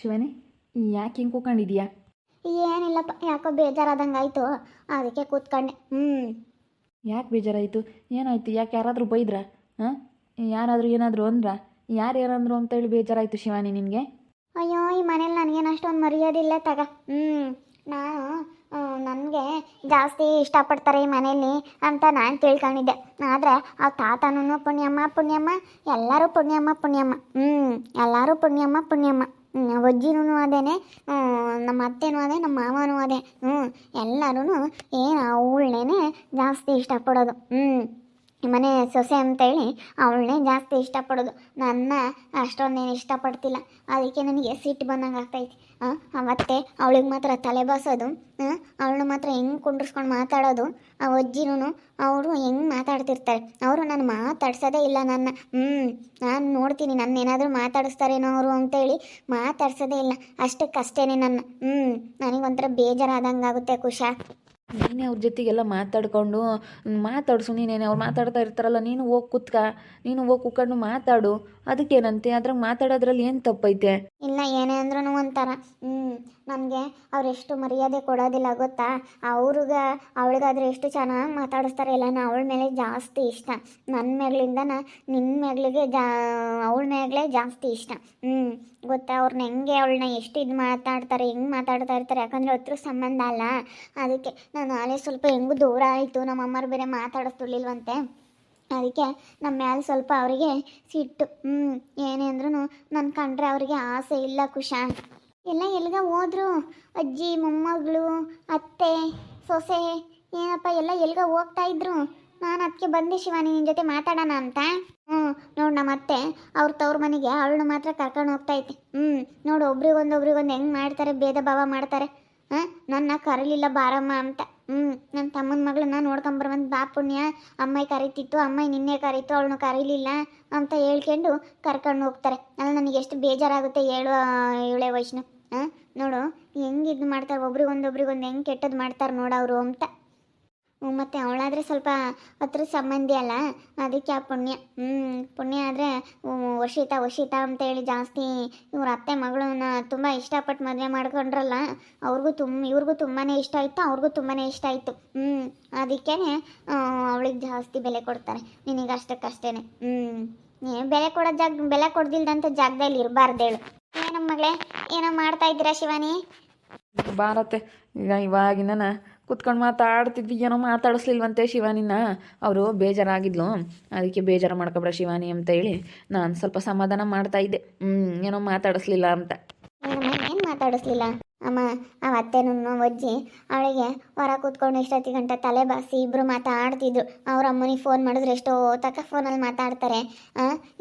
ಶಿವಾನಿ ಯಾಕೆ ಹಿಂಗೆ ಕೂತ್ಕೊಂಡಿದ್ಯಾ? ಏನಿಲ್ಲಪ್ಪ ಯಾಕೋ ಬೇಜಾರಾದಂಗೆ ಆಯಿತು ಅದಕ್ಕೆ ಕೂತ್ಕೊಂಡೆ. ಹ್ಞೂ ಯಾಕೆ ಬೇಜಾರಾಯಿತು? ಏನಾಯ್ತು? ಯಾಕೆ ಯಾರಾದರೂ ಬೈದ್ರಾ? ಹಾಂ? ಯಾರಾದರೂ ಏನಾದರೂ ಅಂದ್ರ? ಯಾರು ಏನಂದ್ರು ಅಂತೇಳಿ ಬೇಜಾರಾಯಿತು ಶಿವಾನಿ ನಿನಗೆ? ಅಯ್ಯೋ ಈ ಮನೇಲಿ ನನಗೇನು ಅಷ್ಟೊಂದು ಮರ್ಯಾದಿಲ್ಲ ತಗ. ಹ್ಞೂ ನಾನು ನನಗೆ ಜಾಸ್ತಿ ಇಷ್ಟಪಡ್ತಾರೆ ಈ ಮನೇಲಿ ಅಂತ ನಾನು ತಿಳ್ಕೊಂಡಿದ್ದೆ. ಆದರೆ ಆ ತಾತನೂ ಪುಣ್ಯಮ್ಮ ಪುಣ್ಯಮ್ಮ ಎಲ್ಲರೂ ಪುಣ್ಯಮ್ಮ ಪುಣ್ಯಮ್ಮ. ಹ್ಞೂ ಎಲ್ಲರೂ ಪುಣ್ಯಮ್ಮ ಪುಣ್ಯಮ್ಮ. ಹ್ಮ್, ಅಜ್ಜಿನೂ ಅದೇನೆ ನಮ್ಮ ಅತ್ತೆನೂ ಅದೇ ನಮ್ಮ ಮಾವನೂ ಅದೇ. ಹ್ಞೂ ಎಲ್ಲರೂ ಏನು ಅವಳನ್ನೇ ಜಾಸ್ತಿ ಇಷ್ಟಪಡೋದು. ಹ್ಞೂ ಮನೆ ಸೊಸೆ ಅಂತೇಳಿ ಅವಳನ್ನೇ ಜಾಸ್ತಿ ಇಷ್ಟಪಡೋದು. ನನ್ನ ಅಷ್ಟೊಂದೇನು ಇಷ್ಟಪಡ್ತಿಲ್ಲ. ಅದಕ್ಕೆ ನನಗೆ ಸಿಟ್ಟು ಬಂದಂಗೆ ಆಗ್ತೈತಿ ಅವತ್ತೆ ಅವಳಿಗೆ ಮಾತ್ರ ತಲೆ ಬಾಸೋದು ಅವಳು ಅವಳನ್ನ ಮಾತ್ರ ಹೆಂಗೆ ಕುಂಡ್ರಿಸ್ಕೊಂಡು ಮಾತಾಡೋದು, ಆ ಅಜ್ಜಿನೂ ಅವರು ಹೆಂಗೆ ಮಾತಾಡ್ತಿರ್ತಾರೆ. ಅವರು ನಾನು ಮಾತಾಡ್ಸೋದೇ ಇಲ್ಲ ನನ್ನ ಹ್ಞೂ ನಾನು ನೋಡ್ತೀನಿ ನನ್ನ ಏನಾದರೂ ಮಾತಾಡಿಸ್ತಾರೇನೋ ಅವರು ಅಂತೇಳಿ ಮಾತಾಡ್ಸೋದೇ ಇಲ್ಲ. ಅಷ್ಟಕ್ಕಷ್ಟೇ ನನ್ನ ಹ್ಞೂ ನನಗೊಂಥರ ಬೇಜಾರಾದಂಗೆ ಆಗುತ್ತೆ ನೀನೇ ಅವ್ರ ಜೊತೆಗೆಲ್ಲ ಮಾತಾಡ್ಕೊಂಡು ಮಾತಾಡಿಸು ನೀನೇನೆ ಅವ್ರು ಮಾತಾಡ್ತಾ ಇರ್ತಾರಲ್ಲ, ನೀನು ಹೋಗಿ ಕುತ್ಕ, ನೀನು ಹೋಗಿ ಕುತ್ಕೊಂಡು ಮಾತಾಡು, ಅದಕ್ಕೇನಂತೆ? ಅದ್ರಾಗ ಮಾತಾಡೋದ್ರಲ್ಲಿ ಏನು ತಪ್ಪೈತೆ? ಇಲ್ಲ, ಏನೇ ಅಂದ್ರೂ ಒಂಥರ ಹ್ಞೂ ನನಗೆ ಅವರೆಷ್ಟು ಮರ್ಯಾದೆ ಕೊಡೋದಿಲ್ಲ ಗೊತ್ತಾ? ಅವ್ರಿಗ ಅವಳಿಗಾದ್ರೆ ಎಷ್ಟು ಚೆನ್ನಾಗಿ ಮಾತಾಡಿಸ್ತಾರೆ ಇಲ್ಲ ನಾ ಅವಳ ಮೇಲೆ ಜಾಸ್ತಿ ಇಷ್ಟ. ನನ್ನ ಮಗಳಿಂದ ನಿನ್ನ ಮೇಲಿಗೆ ಜಾ, ಅವಳ ಮೇಗ್ಲೇ ಜಾಸ್ತಿ ಇಷ್ಟ. ಹ್ಞೂ ಗೊತ್ತಾ? ಅವ್ರನ್ನ ಹೆಂಗೆ ಅವಳನ್ನ ಎಷ್ಟು ಇದು ಮಾತಾಡ್ತಾರೆ, ಹೆಂಗೆ ಮಾತಾಡ್ತಾ ಇರ್ತಾರೆ, ಯಾಕಂದರೆ ಹತ್ರ ಸಂಬಂಧ ಅಲ್ಲ. ಅದಕ್ಕೆ ನಾನು ನಾಳೆ ಸ್ವಲ್ಪ ಹೆಂಗೂ ದೂರ ಆಯಿತು, ನಮ್ಮ ಅಮ್ಮರು ಬೇರೆ ಮಾತಾಡಿಸ್ತಿರ್ಲಿಲ್ವಂತೆ. ಅದಕ್ಕೆ ನಮ್ಮ ಮ್ಯಾಲೆ ಸ್ವಲ್ಪ ಅವರಿಗೆ ಸಿಟ್ಟು ಹ್ಞೂ ಏನೇ ಅಂದ್ರೂ ನನ್ನ ಕಂಡ್ರೆ ಅವರಿಗೆ ಆಸೆ ಇಲ್ಲ ಕುಶ ಎಲ್ಲ ಎಲ್ಲಿಗ ಹೋದ್ರು, ಅಜ್ಜಿ, ಮೊಮ್ಮಗಳು, ಅತ್ತೆ, ಸೊಸೆ, ಏನಪ್ಪ, ಎಲ್ಲ ಎಲ್ಲಿಗ ಹೋಗ್ತಾ ಇದ್ರು. ನಾನು ಅದಕ್ಕೆ ಬಂದೆ ಶಿವಾನಿ ನಿನ್ನ ಜೊತೆ ಮಾತಾಡೋಣ ಅಂತ. ಹ್ಞೂ ನೋಡು ನಮ್ಮ ಅತ್ತೆ, ಅವ್ರ ತವ್ರ ಮನೆಗೆ ಅವಳು ಮಾತ್ರ ಕರ್ಕೊಂಡು ಹೋಗ್ತಾ ಐತೆ ಹ್ಞೂ ನೋಡು ಒಬ್ರಿಗೊಂದು ಒಬ್ರಿಗೊಂದು ಹೆಂಗೆ ಮಾಡ್ತಾರೆ, ಭೇದ ಭಾವ ಮಾಡ್ತಾರೆ. ಹಾಂ, ನನ್ನ ಕರಲಿಲ್ಲ ಬಾರಮ್ಮ ಅಂತ. ಹ್ಞೂ ನನ್ನ ತಮ್ಮನ ಮಗಳನ್ನ ನೋಡ್ಕೊಂಬರ್ಬಂದು ಬಾ ಪುಣ್ಯ. ಅಮ್ಮಾಯಿ ಕರೀತಿತ್ತು, ಅಮ್ಮಾಯಿ ನಿನ್ನೆ ಕರೀತು, ಅವಳನ್ನ ಕರೀಲಿಲ್ಲ ಅಂತ ಹೇಳ್ಕೊಂಡು ಕರ್ಕೊಂಡು ಹೋಗ್ತಾರೆ. ಅಲ್ಲ, ನನಗೆ ಎಷ್ಟು ಬೇಜಾರಾಗುತ್ತೆ ಹೇಳು ಇವಳೆ ವೈಷ್ಣು. ನೋಡು, ಹೆಂಗೆ ಇದು ಮಾಡ್ತಾರೆ ಒಬ್ರಿಗೊಂದು ಹೆಂಗೆ ಕೆಟ್ಟದ್ದು ಮಾಡ್ತಾರೆ ಅವರು ಅಂತ. ಮತ್ತೆ ಅವಳಾದರೆ ಸ್ವಲ್ಪ ಹತ್ರ ಸಂಬಂಧಿ ಅಲ್ಲ, ಅದಕ್ಕೆ ಆ ಪುಣ್ಯ. ಹ್ಞೂ ಪುಣ್ಯ ಆದರೆ ವಶಿತ ವಶಿತ ಅಂತೇಳಿ ಜಾಸ್ತಿ ಇವ್ರ ಅತ್ತೆ ಮಗಳನ್ನ ತುಂಬ ಇಷ್ಟಪಟ್ಟು ಮದುವೆ ಮಾಡ್ಕೊಂಡ್ರಲ್ಲ, ಅವ್ರಿಗೂ ತುಂಬ ಇವ್ರಿಗೂ ತುಂಬಾ ಇಷ್ಟ ಆಯಿತು, ಅವ್ರಿಗೂ ತುಂಬಾ ಇಷ್ಟ ಆಯಿತು. ಹ್ಞೂ ಅದಕ್ಕೇ ಅವಳಿಗೆ ಜಾಸ್ತಿ ಬೆಲೆ ಕೊಡ್ತಾರೆ. ನಿನಗೆ ಅಷ್ಟಕ್ಕಷ್ಟೇ ಹ್ಞೂ ಬೆಲೆ ಕೊಡೋ ಜಾಗ, ಬೆಲೆ ಕೊಡ್ದಿಲ್ದಂಥ ಜಾಗದಲ್ಲಿ ಇರಬಾರ್ದು ಹೇಳು. ಏನಮ್ಮ ಮಗಳೇ? ಏನೋ ಮಾಡ್ತಾ ಇದ್ದೀರಾ ಶಿವಾನಿ? ಬಾರತ್ತೆ. ಈಗ ಇವಾಗಿನ ಕುತ್ಕೊಂಡು ಮಾತಾಡ್ತಿದ್ವಿ ಏನೋ ಮಾತಾಡಿಸ್ಲಿಲ್ವಂತೆ ಶಿವಾನಿನ. ಅವರು ಬೇಜಾರಾಗಿದ್ಲು. ಅದಕ್ಕೆ ಬೇಜಾರು ಮಾಡ್ಕೊಬ್ರ ಶಿವಾನಿ ಅಂತ ಹೇಳಿ ನಾನು ಸ್ವಲ್ಪ ಸಮಾಧಾನ ಮಾಡ್ತಾ ಇದ್ದೆ. ಹ್ಞೂ ಏನೋ ಮಾತಾಡಿಸ್ಲಿಲ್ಲ ಅಂತ. ಏನ್ ಮಾತಾಡಿಸ್ಲಿಲ್ಲ? ಅಮ್ಮ ಆ ಅತ್ತೆನೂ ಒಜ್ಜಿ ಅವಳಿಗೆ ಹೊರ ಕೂತ್ಕೊಂಡು ಎಷ್ಟೊತ್ತಿ ಗಂಟೆ ತಲೆ ಬಾಸಿ ಇಬ್ಬರು ಮಾತಾಡ್ತಿದ್ರು. ಅವ್ರ ಅಮ್ಮನಿಗೆ ಫೋನ್ ಮಾಡಿದ್ರೆ ಎಷ್ಟೋ ತಕ್ಕ ಫೋನಲ್ಲಿ ಮಾತಾಡ್ತಾರೆ.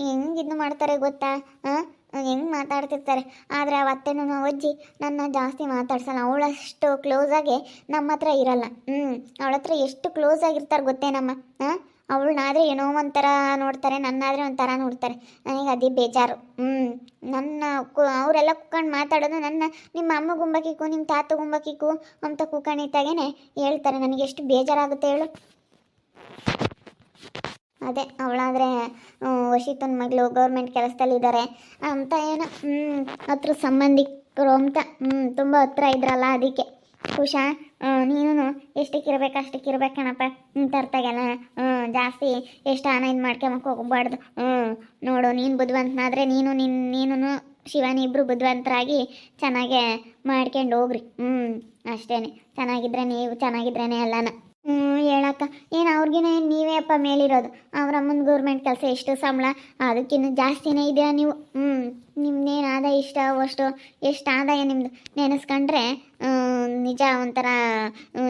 ಹಿಂಗೆ ಇದು ಮಾಡ್ತಾರೆ ಗೊತ್ತಾ? ಹೆಂಗೆ ಮಾತಾಡ್ತಿರ್ತಾರೆ? ಆದರೆ ಆ ಅತ್ತೆನೂ ಅಜ್ಜಿ ನನ್ನ ಜಾಸ್ತಿ ಮಾತಾಡ್ಸಲ್ಲ. ಅವಳಷ್ಟು ಕ್ಲೋಸಾಗಿ ನಮ್ಮ ಹತ್ರ ಇರಲ್ಲ. ಹ್ಞೂ ಅವಳ ಹತ್ರ ಎಷ್ಟು ಕ್ಲೋಸ್ ಆಗಿರ್ತಾರೆ ಗೊತ್ತೇನಮ್ಮ ಹಾಂ? ಅವಳನ್ನಾದರೆ ಏನೋ ಒಂಥರ ನೋಡ್ತಾರೆ, ನನ್ನಾದರೆ ಒಂಥರ ನೋಡ್ತಾರೆ. ನನಗೆ ಅದೇ ಬೇಜಾರು. ಹ್ಞೂ ನನ್ನ ಕು- ಅವರೆಲ್ಲ ಕುಕ್ಕಂಡು ಮಾತಾಡೋದು ನನ್ನ, ನಿಮ್ಮ ಅಮ್ಮ ಗುಂಬಕಿಕ್ಕು, ನಿಮ್ಮ ತಾತ ಗುಂಬಕಿಕ್ಕು ಅಂತ ಕುಕ್ಕಣಿತಾಗೇನೆ ಹೇಳ್ತಾರೆ. ನನಗೆ ಎಷ್ಟು ಬೇಜಾರಾಗುತ್ತೆ ಹೇಳು. ಅದೇ, ಅವಳಾದರೆ ವಶಿತನ ಮಗಳು ಗೌರ್ಮೆಂಟ್ ಕೆಲಸದಲ್ಲಿದ್ದಾರೆ ಅಂತ ಏನೋ ಹ್ಞೂ ಹತ್ರ ಸಂಬಂಧಿಕರು ಅಂತ ಹ್ಞೂ ತುಂಬ ಹತ್ರ ಇದ್ರಲ್ಲ ಅದಕ್ಕೆ. ಉಷಾ ನೀನು ಎಷ್ಟಕ್ಕಿರ್ಬೇಕು ಅಷ್ಟಕ್ಕಿರ್ಬೇಕು ಕಣಪ್ಪ. ಅಂತ ಅರ್ಥಾಗಲ್ಲ ಹ್ಞೂ ಜಾಸ್ತಿ ಎಷ್ಟು ಹಣ ಇದು ಮಾಡ್ಕೊಂಬಕ್ಕೆ ಹೋಗ್ಬಾರ್ದು. ಹ್ಞೂ ನೋಡು, ನೀನು ಬುದ್ಧಿವಂತನಾದರೆ ನೀನು ನಿನ್ನ ನೀನು ಶಿವಾನಿ ಇಬ್ಬರು ಬುದ್ಧಿವಂತರಾಗಿ ಚೆನ್ನಾಗೆ ಮಾಡ್ಕೊಂಡು ಹೋಗ್ರಿ. ಹ್ಞೂ ಅಷ್ಟೇ ಚೆನ್ನಾಗಿದ್ರೆ ನೀವು ಚೆನ್ನಾಗಿದ್ರೇ ಎಲ್ಲನ. ಹೇಳಕ್ಕ. ಏನು ಅವ್ರಿಗಿನ ಏನು ನೀವೇ ಅಪ್ಪ ಮೇಲಿರೋದು? ಅವ್ರ ಅಮ್ಮನ ಗೌರ್ಮೆಂಟ್ ಕೆಲಸ ಎಷ್ಟು ಸಂಬಳ? ಅದಕ್ಕಿಂತ ಜಾಸ್ತಿನೇ ಇದೆಯಾ ನೀವು? ಹ್ಞೂ ನಿಮ್ದೇನು ಆದಾಯ ಇಷ್ಟ ಅಷ್ಟು? ಎಷ್ಟು ಆದಾಯ ನಿಮ್ಮದು ನೆನೆಸ್ಕೊಂಡ್ರೆ ನಿಜ ಒಂಥರ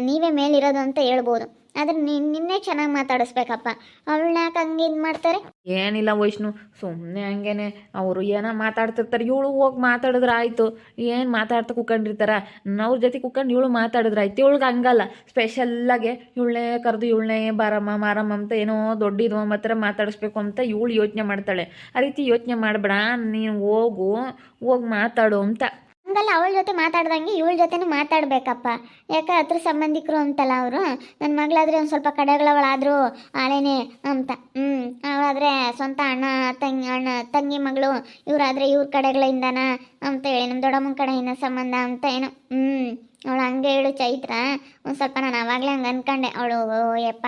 ನೀವೇ ಮೇಲಿರೋದು ಅಂತ ಹೇಳ್ಬೋದು. ಆದರೆ ನಿನ್ನೆ ಚೆನ್ನಾಗಿ ಮಾತಾಡಿಸ್ಬೇಕಪ್ಪ. ಅವಳನ್ನ ಯಾಕೆ ಹಂಗೆ ಇದು ಮಾಡ್ತಾರೆ? ಏನಿಲ್ಲ ವೈಷ್ಣು ಸುಮ್ಮನೆ ಹಂಗೇನೆ ಅವರು ಏನೋ ಮಾತಾಡ್ತಿರ್ತಾರೆ, ಇವಳು ಹೋಗಿ ಮಾತಾಡಿದ್ರೆ ಆಯಿತು. ಏನು ಮಾತಾಡ್ತಾ ಕುಕ್ಕಂಡಿರ್ತಾರ ಅವ್ರ ಜೊತೆ ಕುತ್ಕೊಂಡು ಇವಳು ಮಾತಾಡಿದ್ರೆ ಆಯ್ತು. ಇವಳಿಗೆ ಹಂಗಲ್ಲ. ಸ್ಪೆಷಲ್ಲಾಗೆ ಇವಳನ್ನೇ ಕರೆದು ಇವಳನ್ನೇ ಬಾರಮ್ಮ, ಮಾರಮ್ಮ ಅಂತ ಏನೋ ದೊಡ್ಡಿದು ಮಾತ್ರ ಮಾತಾಡಿಸ್ಬೇಕು ಅಂತ ಇವಳು ಯೋಚನೆ ಮಾಡ್ತಾಳೆ. ಆ ರೀತಿ ಯೋಚನೆ ಮಾಡಬೇಡ, ನೀನು ಹೋಗು, ಹೋಗಿ ಮಾತಾಡು ಅಂತ. ಹಂಗಲ್ಲ, ಅವಳ ಜೊತೆ ಮಾತಾಡ್ದಂಗೆ ಇವಳ ಜೊತೆನೂ ಮಾತಾಡ್ಬೇಕಪ್ಪ. ಯಾಕೆ ಹತ್ರ ಸಂಬಂಧಿಕರು ಅಂತಲ್ಲ ಅವರು? ನನ್ನ ಮಗಳಾದ್ರೆ ಒಂದು ಸ್ವಲ್ಪ ಕಡೆಗಳವಳಾದ್ರು ಆಳೇನೆ ಅಂತ. ಹ್ಞೂ ಅವಳಾದ್ರೆ ಸ್ವಂತ ಅಣ್ಣ, ತಂಗಿ ಅಣ್ಣ, ತಂಗಿ ಮಗಳು, ಇವರಾದ್ರೆ ಇವ್ರ ಕಡೆಗಳಿಂದನ ಅಂತ ಹೇಳಿ ನಮ್ಮ ದೊಡ್ಡಮ್ಮನ ಕಡೆಯಿಂದ ಸಂಬಂಧ ಅಂತ ಏನು. ಹ್ಞೂ ಅವಳು ಹಂಗೆ ಹೇಳು ಚೈತ್ರ. ಒಂದು ಸ್ವಲ್ಪ ನಾನು ಆವಾಗಲೇ ಹಂಗೆ ಅನ್ಕೊಂಡೆ. ಅವಳು ಯಪ್ಪ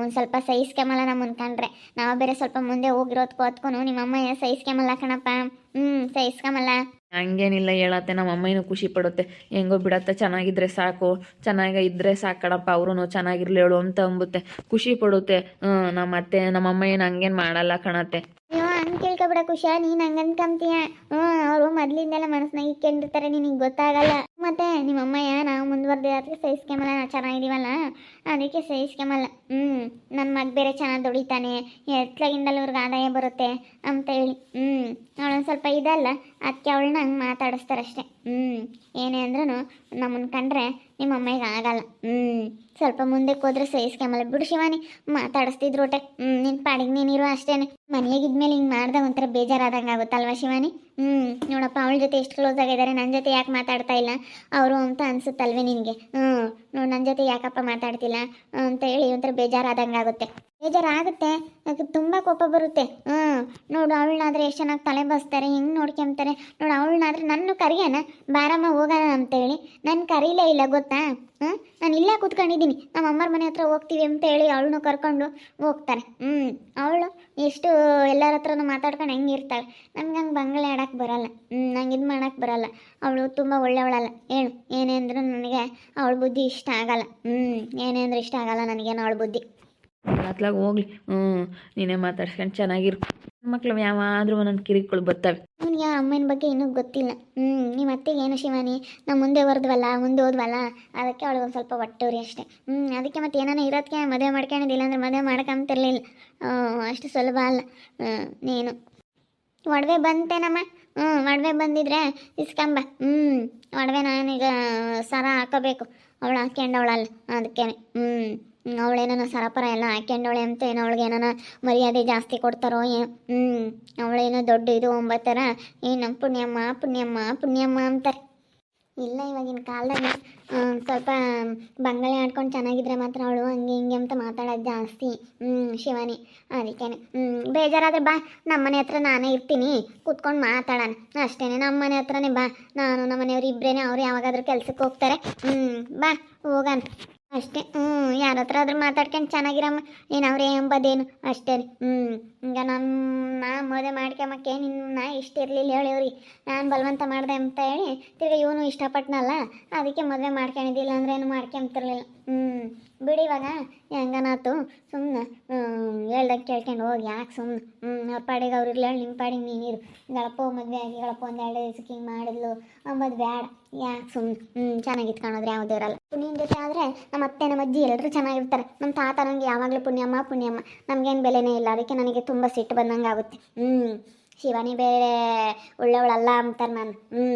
ಒಂದು ಸ್ವಲ್ಪ ಸಹಿಸ್ಕೆಮಲ್ಲ ನಮ್ಮ ಅನ್ಕೊಂಡ್ರೆ ನಾವು ಬೇರೆ ಸ್ವಲ್ಪ ಮುಂದೆ ಹೋಗಿರೋದ್ಕೋ ಹೊತ್ಕೊನು ನಿಮ್ಮಮ್ಮ ಏನೋ ಸಹಿಸ್ಕೆಮಲ್ಲ ಕಣಪ್ಪ? ಹ್ಞೂ ಸಹಿಸ್ಕೆಮಲ್ಲ ಹಂಗೇನಿಲ್ಲ ಹೇಳತ್ತೆ, ನಮ್ಮ ಅಮ್ಮನೂ ಖುಷಿ ಪಡುತ್ತೆ. ಹೆಂಗೋ ಬಿಡತ್ತೆ, ಚೆನ್ನಾಗಿದ್ರೆ ಸಾಕು, ಚೆನ್ನಾಗಿ ಇದ್ರೆ ಕಣಪ್ಪ ಅವ್ರೂ ಚೆನ್ನಾಗಿರ್ಲಿ ಹೇಳು ಅಂತ ಅಂಬುತ್ತೆ. ಖುಷಿ ಪಡುತ್ತೆ. ನಮ್ಮ ಅತ್ತೆ, ನಮ್ಮ ಅಮ್ಮ ಏನು ಹಂಗೇನು ಮಾಡಲ್ಲ ಕಣತ್ತೆ. ಅಯ್ಯೋ, ಹಂಗೆ ಕೇಳ್ಕೊಬಿಡ ಖುಷಿಯ ನೀನು ಅನ್ಕೊಂತೀಯ ಹ್ಞೂ ಅವರು ಮೊದಲಿಂದೆಲ್ಲ ಮನಸ್ಸಿನಾಗ ಇಕ್ಕೊಂಡಿರ್ತಾರೆ, ನಿನಗೆ ಗೊತ್ತಾಗಲ್ಲ. ಮತ್ತೆ ನಿಮ್ಮ ಅಮ್ಮಯ್ಯ ನಾವು ಮುಂದುವರೆದಿರೋದಕ್ಕೆ ಸಹಿಸ್ಕೊಂಬಲ್ಲ ನಾವು ಚೆನ್ನಾಗಿದ್ದೀವಲ್ಲ? ಅದಕ್ಕೆ ಸಹಿಸ್ಕೊಂಬಲ್ಲ ಹ್ಞೂ ನನ್ನ ಮಗ ಬೇರೆ ಚೆನ್ನಾಗಿ ದುಡಿತಾನೆ, ಎತ್ಲಾಗಿಂದಲೂ ಇವ್ರಿಗೆ ಆದಾಯ ಬರುತ್ತೆ ಅಂತ ಹೇಳಿ ಹ್ಞೂ ಅವಳೊಂದು ಸ್ವಲ್ಪ ಇದಲ್ಲ ಅದಕ್ಕೆ ಅವಳನ್ನ ಹಂಗೆ ಮಾತಾಡಿಸ್ತಾರಷ್ಟೇ ಹ್ಞೂ ಏನೇ ಅಂದ್ರೂ ನಮ್ಮನ್ನ ಕಂಡ್ರೆ ನಿಮ್ಮ ಅಮ್ಮಗೆ ಆಗಲ್ಲ ಹ್ಞೂ ಸ್ವಲ್ಪ ಮುಂದಕ್ಕೆ ಹೋದ್ರೆ ಸಹಿಸ್ಕೊಂಬಲ್ಲ ಬಿಡು ಶಿವಾನಿ, ಮಾತಾಡಿಸ್ತಿದ್ರು ಒಟ್ಟೆ ಹ್ಞೂ ನಿನ್ನ ಪಾಡಿಗೆ ನೀನಿರು ಅಷ್ಟೇನೆ ಮನೆಯಾಗಿದ್ಮೇಲೆ ಹಿಂಗೆ ಮಾಡ್ದಾಗ ಒಂಥರ ಬೇಜಾರಾದಂಗೆ ಆಗುತ್ತಲ್ವ ಶಿವಾನಿ? ಹ್ಞೂ ನೋಡಪ್ಪ, ಅವಳ ಜೊತೆ ಎಷ್ಟು ಕ್ಲೋಸ್ ಆಗಿದ್ದಾರೆ ನನ್ನ ಜೊತೆ ಯಾಕೆ ಮಾತಾಡ್ತಾ ಇಲ್ಲ? ಅವರು ಅಂತ ಅನ್ಸುತ್ತಲ್ವೇ ನಿನಗೆ? ಹ್ಞೂ ನೋಡು ನನ್ನ ಜೊತೆ ಯಾಕಪ್ಪ ಮಾತಾಡ್ತಿಲ್ಲ? ಅಂತ ಹೇಳಿ ಒಂಥರ ಬೇಜಾರಾದಂಗೆ ಆಗುತ್ತೆ ಬೇಜಾರಾಗುತ್ತೆ. ಅದಕ್ಕೆ ತುಂಬ ಕೋಪ ಬರುತ್ತೆ. ಹ್ಞೂ ನೋಡು, ಅವಳನ್ನಾದ್ರೆ ಎಷ್ಟು ಚೆನ್ನಾಗಿ ತಲೆ ಬಸ್ತಾರೆ, ಹೆಂಗೆ ನೋಡ್ಕೊಂತಾರೆ ನೋಡು, ಅವಳನ್ನಾದ್ರೆ ನನ್ನ ಕರಿಯೋಣ ಬಾರಮ್ಮ ಹೋಗೋಣ ಅಂತೇಳಿ. ನನ್ನ ಕರೀಲೇ ಇಲ್ಲ, ಗೊತ್ತಾ? ಹ್ಞೂ ನಾನು ಇಲ್ಲೇ ಕೂತ್ಕೊಂಡಿದ್ದೀನಿ. ನಮ್ಮ ಅಮ್ಮರ ಮನೆ ಹತ್ರ ಹೋಗ್ತೀವಿ ಅಂತ ಹೇಳಿ ಅವಳನ್ನು ಕರ್ಕೊಂಡು ಹೋಗ್ತಾರೆ. ಹ್ಞೂ ಅವಳು ಎಷ್ಟು ಎಲ್ಲರ ಹತ್ರನೂ ಮಾತಾಡ್ಕೊಂಡು ಹೆಂಗೆ ಇರ್ತಾಳೆ. ನಮ್ಗೆ ಹಂಗೆ ಬಂಗಲೆ ಆಡಕ್ಕೆ ಬರಲ್ಲ. ಹ್ಞೂ ನಂಗೆ ಇದು ಮಾಡಕ್ಕೆ ಬರಲ್ಲ. ಅವಳು ತುಂಬ ಒಳ್ಳೆಯವಳಲ್ಲ. ಹೇಳು, ಏನೇ ಅಂದ್ರೂ ನನಗೆ ಅವಳ ಬುದ್ಧಿ ಇಷ್ಟ ಆಗಲ್ಲ. ಹ್ಞೂ ಏನೇ ಅಂದ್ರೆ ಇಷ್ಟ ಆಗಲ್ಲ ನನಗೇನು ಅವಳ ಬುದ್ಧಿ. ಅತ್ಲಾಗ ಹೋಗ್ಲಿ. ಹ್ಞೂ ನೀನೇ ಮಾತಾಡ್ಸ್ಕೊಂಡು ಚೆನ್ನಾಗಿರು. ಮಕ್ಳು ಯಾವಾದ್ರೂ ಒಂದೊಂದು ಬರ್ತಾವೆ. ಬರ್ತವೆ ಯಾವ ಅಮ್ಮನ ಬಗ್ಗೆ ಇನ್ನೂ ಗೊತ್ತಿಲ್ಲ. ಹ್ಞೂ ನಿಮ್ಮ ಅತ್ತೆಗೆ ಏನು ಶಿವಾನಿ? ನಾವು ಮುಂದೆ ಬರ್ದ್ವಲ್ಲ ಮುಂದೆ ಹೋದ್ವಲ್ಲ? ಅದಕ್ಕೆ ಅವಳಿಗೆ ಒಂದು ಸ್ವಲ್ಪ ಒಟ್ಟವ್ರಿ ಅಷ್ಟೇ. ಹ್ಞೂ ಅದಕ್ಕೆ ಮತ್ತೆ ಏನಾನ ಇರೋದಕ್ಕೆ ಮದುವೆ ಮಾಡ್ಕೊಂಡಿದ್ದಿಲ್ಲ ಅಂದ್ರೆ ಮದುವೆ ಮಾಡ್ಕೊಂತಿರ್ಲಿಲ್ಲ. ಅಷ್ಟು ಸುಲಭ ಅಲ್ಲ. ಹ್ಮ್, ನೀನು. ಒಡವೆ ಬಂತೇನಮ್ಮ? ಹ್ಞೂ ಒಡವೆ ಬಂದಿದ್ರೆ ಇಸ್ಕಂಬ. ಹ್ಞೂ ಒಡವೆ ನಾನೀಗ ಸರ ಹಾಕೋಬೇಕು. ಅವಳು ಹಾಕ್ಯಂಡವಳಲ್ಲ ಅದಕ್ಕೇನೆ. ಹ್ಞೂ ಅವಳೇನೋ ಸರಪರ ಎಲ್ಲ ಹಾಕ್ಯಂಡವಳೆ ಅಂತ ಏನೋ ಅವಳಿಗೆ ಏನೋ ಮರ್ಯಾದೆ ಜಾಸ್ತಿ ಕೊಡ್ತಾರೋ ಏ ಹ್ಞೂ ಅವಳೇನೋ ದೊಡ್ಡ ಇದು ಒಂಬತ್ತರ. ಏನು ಪುಣ್ಯಮ್ಮ ಪುಣ್ಯಮ್ಮ ಪುಣ್ಯಮ್ಮ ಅಂತಾರೆ. ಇಲ್ಲ ಇವಾಗಿನ ಕಾಲದಾಗ ಸ್ವಲ್ಪ ಬಂಗಾಳಿ ಆಡ್ಕೊಂಡು ಚೆನ್ನಾಗಿದ್ರೆ ಮಾತ್ರ ಅವಳು ಹಂಗೆ ಹಿಂಗೆ ಅಂತ ಮಾತಾಡೋದು ಜಾಸ್ತಿ. ಹ್ಞೂ ಶಿವಾನಿ, ಅದಕ್ಕೇನೆ. ಹ್ಞೂ ಬೇಜಾರಾದ್ರೆ ಬಾ ನಮ್ಮ ಮನೆ ಹತ್ರ ನಾನೇ ಇರ್ತೀನಿ. ಕೂತ್ಕೊಂಡು ಮಾತಾಡೋಣ. ಅಷ್ಟೇ ನಮ್ಮ ಮನೆ ಹತ್ರನೇ ಬಾ. ನಾನು ನಮ್ಮ ಮನೆಯವ್ರು ಇಬ್ಬರೇನೆ ಅವ್ರು ಯಾವಾಗಾದ್ರೂ ಕೆಲ್ಸಕ್ಕೆ ಹೋಗ್ತಾರೆ. ಹ್ಞೂ ಬಾ, ಹೋಗೋಣ. ಅಷ್ಟೇ. ಹ್ಞೂ ಯಾರ ಹತ್ರ ಆದ್ರೂ ಮಾತಾಡ್ಕೊಂಡು ಚೆನ್ನಾಗಿರಮ್ಮ. ಏನು ಅವ್ರೇ ಎಂಬುದೇನು? ಅಷ್ಟೇ ರೀ. ಹ್ಞೂ ಈಗ ನಮ್ಮ ನಾ ಮದುವೆ ಮಾಡ್ಕೊಂಬಕ್ಕೆ ನಿನ್ನ ಇಷ್ಟ ಇರಲಿಲ್ಲ ಹೇಳಿ ಅವ್ರಿಗೆ. ನಾನು ಬಲವಂತ ಮಾಡಿದೆ ಅಂತ ಹೇಳಿ ತಿರ್ಗಿ ಇವನು ಇಷ್ಟಪಟ್ನಲ್ಲ, ಅದಕ್ಕೆ ಮದುವೆ ಮಾಡ್ಕೊಂಡಿದ್ದಿಲ್ಲ ಅಂದ್ರೆ ಏನು ಮಾಡ್ಕೊಂತಿರ್ಲಿಲ್ಲ. ಹ್ಞೂ ಬಿಡಿ ಇವಾಗ. ಹೆಂಗನಾತು. ಸುಮ್ಮನೆ ಹೇಳ್ದಾಗ ಕೇಳ್ಕೊಂಡು ಹೋಗಿ. ಯಾಕೆ ಸುಮ್ಮನೆ ಹ್ಞೂ ಅವ್ರ ಪಾಡಿಗೆ ಅವ್ರು ಇರ್ಲಿ. ನಿಮ್ಮ ಪಾಡಿಗೆ ನೀನಿರು ಗಳಪ್ಪ ಮದುವೆ ಆಗಿ ಗಳಪ್ಪ ಒಂದು ಎರಡು ದಿವ್ಸಕ್ಕೆ ಹಿಂಗೆ ಮಾಡಿದ್ಲು. ಅಂಬದು ಬೇಡ ಯಾಕೆ ಸುಮ್ಮನೆ ಹ್ಞೂ ಚೆನ್ನಾಗಿ ಇಟ್ಕೊಂಡ್ರೆ ಯಾವುದೇ ಇರಲ್ಲ ಪುಣ್ಯನ ಜೊತೆ ಆದರೆ ನಮ್ಮ ಅತ್ತೆ ನಮ್ಮ ಅಜ್ಜಿ ಎಲ್ಲರೂ ಚೆನ್ನಾಗಿರ್ತಾರೆ. ನಮ್ಮ ತಾತ ನನಗೆ ಯಾವಾಗಲೂ ಪುಣ್ಯಮ್ಮ ಪುಣ್ಯಮ್ಮ. ನಮಗೇನು ಬೆಲೆನೇ ಇಲ್ಲ. ಅದಕ್ಕೆ ನನಗೆ ತುಂಬ ಸಿಟ್ಟು ಬಂದಂಗೆ ಆಗುತ್ತೆ ಹ್ಞೂ ಶಿವಾನಿ ಬೇರೆ ಒಳ್ಳೆಯವಳಲ್ಲ ಅಂತಾರೆ ನಾನು. ಹ್ಞೂ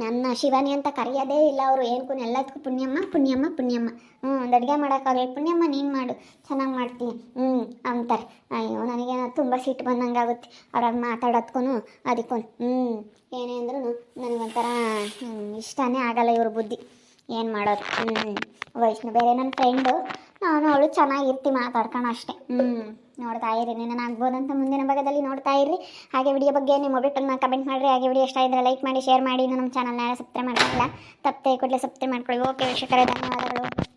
ನನ್ನ ಶಿವನಿ ಅಂತ ಕರೆಯೋದೇ ಇಲ್ಲ ಅವರು. ಏನಕ್ಕೂ ಎಲ್ಲದಕ್ಕೂ ಪುಣ್ಯಮ್ಮ ಪುಣ್ಯಮ್ಮ ಪುಣ್ಯಮ್ಮ. ಹ್ಞೂ ಒಂದು ಅಡುಗೆ ಮಾಡೋಕ್ಕಾಗಲಿ ಪುಣ್ಯಮ್ಮ, ನೀನು ಮಾಡು. ಚೆನ್ನಾಗಿ ಮಾಡ್ತೀನಿ. ಹ್ಞೂ ಅಂತಾರೆ ಅಯ್ಯೋ, ನನಗೆ ತುಂಬ ಸಿಟ್ಟು ಬಂದಂಗೆ ಆಗುತ್ತೆ ಅವ್ರಾಗ ಮಾತಾಡೋದ್ಕೂ ಅದಕ್ಕೂ ಹ್ಞೂ ಏನೇ ಅಂದ್ರೂ ನನಗೊಂಥರ ಇಷ್ಟನೇ ಆಗಲ್ಲ ಇವ್ರ ಬುದ್ಧಿ. ಏನು ಮಾಡೋದು? ಹ್ಞೂ ವೈಷ್ಣು ಬೇರೆ ನನ್ನ ಫ್ರೆಂಡು ನಾನು ಅವಳು ಚೆನ್ನಾಗಿರ್ತಿ ಮಾತಾಡ್ಕೊಂಡು ಅಷ್ಟೇ. ಹ್ಞೂ ನೋಡ್ತಾ ಇರಿ ನಿನ್ನ ಆಗ್ಬೋದಂತ ಮುಂದಿನ ಭಾಗದಲ್ಲಿ ನೋಡ್ತಾ ಇರಿ. ಹಾಗೆ ವಿಡಿಯೋ ಬಗ್ಗೆ ನಿಮ್ಮ ಅಭಿಪ್ರಾಯನ ಕಮೆಂಟ್ ಮಾಡಿರಿ. ಹಾಗೆ ವಿಡಿಯೋ ಇಷ್ಟ ಇದ್ದರೆ ಲೈಕ್ ಮಾಡಿ ಶೇರ್ ಮಾಡಿ. ಇನ್ನು ನಮ್ಮ ಚಾನಲ್ನ ಸಬ್ಸ್ಕ್ರೈಬ್ ಮಾಡಿಲ್ಲ ತಪ್ಪದೆ ಕೂಡಲೇ ಸಬ್ಸ್ಕ್ರೈಬ್ ಮಾಡ್ಕೊಳ್ಳಿ. ಓಕೆ ವೀಕ್ಷಕರೇ ಧನ್ಯವಾದಗಳು.